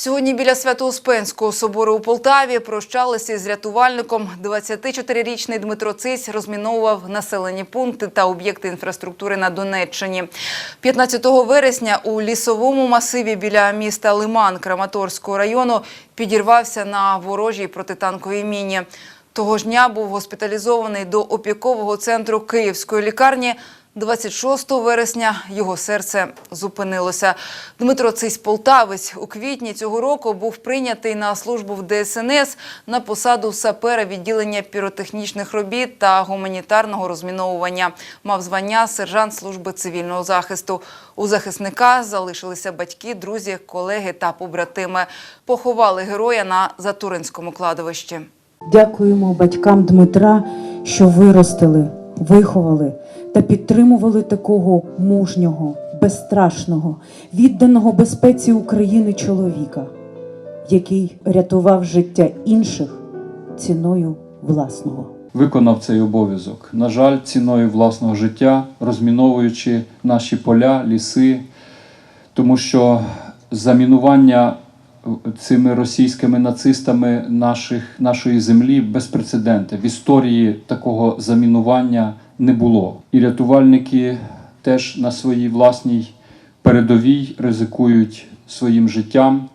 Сьогодні біля Свято-Успенського собору у Полтаві прощалися із рятувальником. 24-річний Дмитро Цись розміновував населені пункти та об'єкти інфраструктури на Донеччині. 15 вересня у лісовому масиві біля міста Лиман Краматорського району підірвався на ворожій протитанковій міні. Того ж дня був госпіталізований до опікового центру Київської лікарні. 26 вересня його серце зупинилося. Дмитро Цись Полтавець у квітні цього року був прийнятий на службу в ДСНС на посаду сапера відділення піротехнічних робіт та гуманітарного розміновування. Мав звання сержант служби цивільного захисту. У захисника залишилися батьки, друзі, колеги та побратими. Поховали героя на Затуринському кладовищі. Дякуємо батькам Дмитра, що виростили, виховали та підтримували такого мужнього, безстрашного, відданого безпеці України чоловіка, який рятував життя інших ціною власного. виконав цей обов'язок. На жаль, ціною власного життя, розміновуючи наші поля, ліси, тому що замінування цими російськими нацистами наших, нашої землі безпрецеденти. В історії такого замінування не було. І рятувальники теж на своїй власній передовій ризикують своїм життям